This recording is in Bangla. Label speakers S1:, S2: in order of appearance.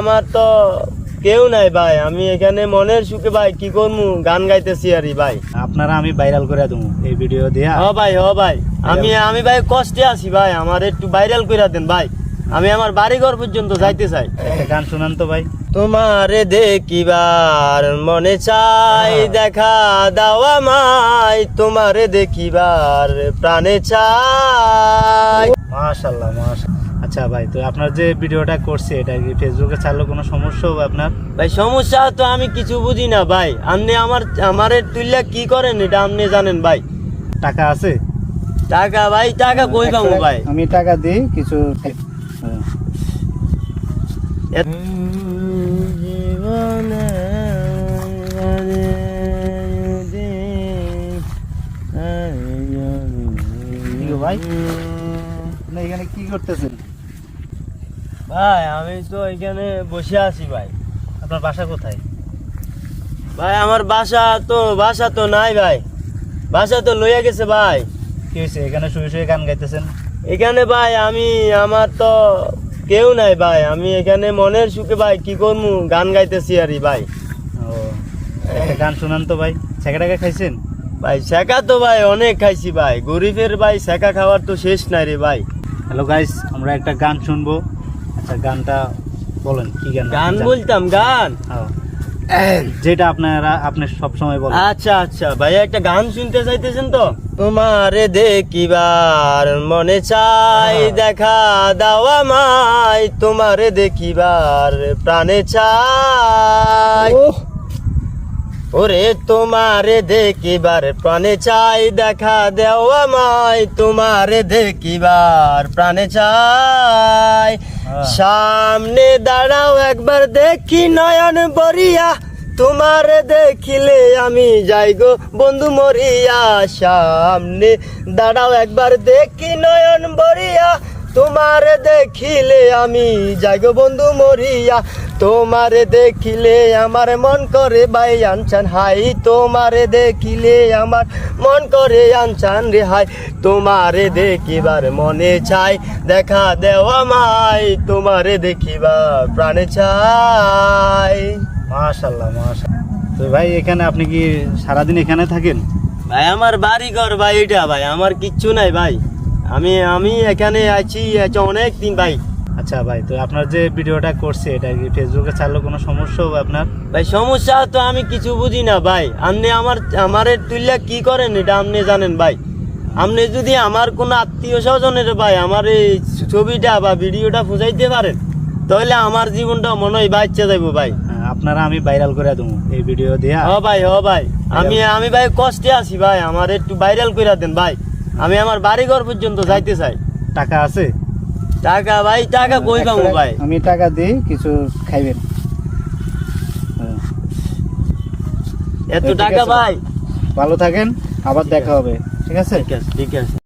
S1: আমার তো কেউ নাই ভাই। আমি এখানে মনের সুখে ভাই কি করব গান গাইতেছি আরই ভাই।
S2: আপনারা আমি ভাইরাল করে দেবো এই ভিডিও দিয়া।
S1: হ ভাই হ ভাই। আমি আমি ভাই কষ্টে আছি ভাই। আমার একটু ভাইরাল করে দেন ভাই। আমি আমার বাড়ি ঘর পর্যন্ত যাইতে চাই।
S2: একটা গান শুনান তো ভাই।
S1: তোমারে দেখিবার মনে চাই দেখা দাও আমায়। তোমারে দেখিবার প্রাণে চাই।
S2: মাশাল্লাহ মাশাল্লাহ আচ্ছা ভাই তো আপনার যে ভিডিওটা করছে এটা কি ফেসবুকে ছাড়লে কোনো সমস্যা হবে আপনার?
S1: ভাই সমস্যা তো আমি কিছু বুঝি না ভাই। আপনি আমার আমারে তুললে কি করেন এটা আপনি জানেন ভাই।
S2: টাকা আছে?
S1: টাকা ভাই টাকা কই পাবো ভাই?
S2: আমি টাকা দিই কিছু ভাই? আপনি এখানে কি করতেছেন?
S1: ভাই আমি তো এখানে বসে আছি ভাই।
S2: আপনার বাসা কোথায়?
S1: ভাই আমার বাসা তো বাসা তো নাই ভাই। বাসা তো লইয়া গেছে ভাই।
S2: কি হয়েছে এখানে শুয়ে শুয়ে গান গাইতেছেন?
S1: এখানে ভাই আমি আমার তো কেউ নাই ভাই। আমি এখানে মনের সুখে ভাই কি করব গান গাইতেছি আরই ভাই।
S2: ও একটা গান শুনান তো ভাই। ছেঁকা টাকা খাইছেন?
S1: ভাই শেখা তো ভাই অনেক খাইছি ভাই। গরিবের ভাই শেখা খাওয়ার তো শেষ নাই রে ভাই।
S2: হ্যালো গাইস আমরা একটা গান শুনব। আচ্ছা গানটা বলেন কি গান
S1: গান বলতাম গান।
S2: যেটা আপনারা আপনি সব সময় বলেন।
S1: আচ্ছা আচ্ছা ভাই একটা গান শুনতে চাইতেছেন তো? তোমারে দেখিবার মনে চাই
S2: হ্যাঁ।
S1: দেখা দাও আমায়। তোমারে দেখিবার প্রাণে চাই। ওরে তোমারে দেখিবার প্রাণে চাই দেখা দেও আমায়। তোমারে দেখিবার প্রাণে চাই।
S2: হ্যাঁ।
S1: সামনে দাঁড়াও একবার দেখি নয়ন বরিয়া। তোমার দেখিলে আমি যাই গো বন্ধু মরিয়া। সামনে দাঁড়াও একবার দেখি নয়ন বরিয়া। তোমার দেখিলে আমি যাই গো বন্ধু মরিয়া। তোমার দেখিলে আমার মন করে বাই আনছান হাই। তোমার দেখিলে আমার মন করে আনছান রে হাই। তোমারে দেখিবার মনে চাই দেখা দেওয়া মাই তোমারে দেখিবার প্রাণে চাই।
S2: মাশাল্লাহ মাশাল্লাহ তো ভাই এখানে আপনি কি সারাদিন এখানে থাকেন?
S1: ভাই আমার বাড়ি ঘর ভাই এটা ভাই আমার কিচ্ছু নাই ভাই। আমি আমি এখানে আছি আছি অনেক দিন ভাই।
S2: আচ্ছা ভাই তো আপনার যে ভিডিওটা করছে এটা কি ফেসবুকে ছাড়লে কোনো সমস্যা হবে আপনার?
S1: ভাই সমস্যা তো আমি কিছু বুঝি না ভাই। আপনি আমার আমারে তুললে কি করেন এটা আপনি জানেন ভাই। আপনি যদি আমার কোনো আত্মীয় স্বজনের ভাই আমার এই ছবিটা বা ভিডিওটা ফুজাইতে পারেন তাহলে আমার জীবনটা মনে হয় বাচ্চা যাইবো ভাই।
S2: হ্যাঁ, আপনারা আমি ভাইরাল করে দেবো এই ভিডিও দিয়া।
S1: হ ভাই হ ভাই। আমি আমি ভাই কষ্টে আছি ভাই। আমার একটু ভাইরাল করে দেন ভাই। আমি আমার বাড়ি ঘর পর্যন্ত যাইতে চাই।
S2: টাকা আছে?
S1: টাকা ভাই টাকা কই পাবো ভাই?
S2: আমি টাকা দিই কিছু খাইবেন। হ্যাঁ।
S1: এত
S2: ঠিক
S1: টাকা ভাই।
S2: ভালো থাকেন আবার দেখা হবে। ঠিক আছে?
S1: ঠিক আছে ঠিক আছে।